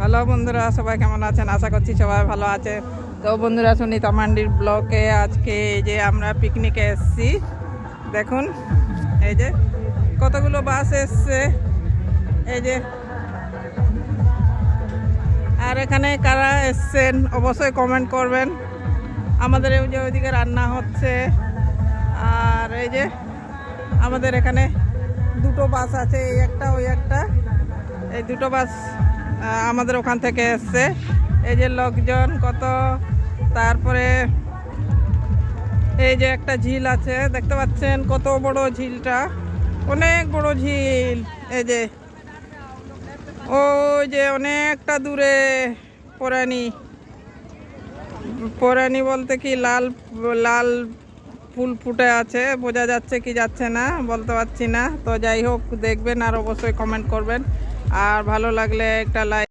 Hello বন্ধুরা, সবাই কেমন আছেন? আশা করছি সবাই ভালো আছে। তো বন্ধুরা, সুনিতা মান্ডির ব্লকে আজকে এই যে আমরা পিকনিকে এসেছি। দেখুন, এই যে কতগুলো বাস এসছে। এই যে, আর এখানে কারা এসছেন অবশ্যই কমেন্ট করবেন। আমাদের এই যে ওইদিকে রান্না হচ্ছে। আর এই যে আমাদের এখানে দুটো বাস আছে, এই একটা, ওই একটা। এই দুটো বাস আমাদের ওখান থেকে এসছে। এই যে লোকজন কত, তারপরে এই যে একটা ঝিল আছে, দেখতে পাচ্ছেন কত বড় ঝিলটা। অনেক বড় ঝিল। এই যে, ওই যে অনেকটা দূরে পরানি পরানি বলতে কি লাল লাল ফুল ফুটে আছে, বোঝা যাচ্ছে কি যাচ্ছে না, বলতে পারছি না। তো যাই হোক, দেখবেন আর অবশ্যই কমেন্ট করবেন। আর ভালো লাগলে একটা লাইক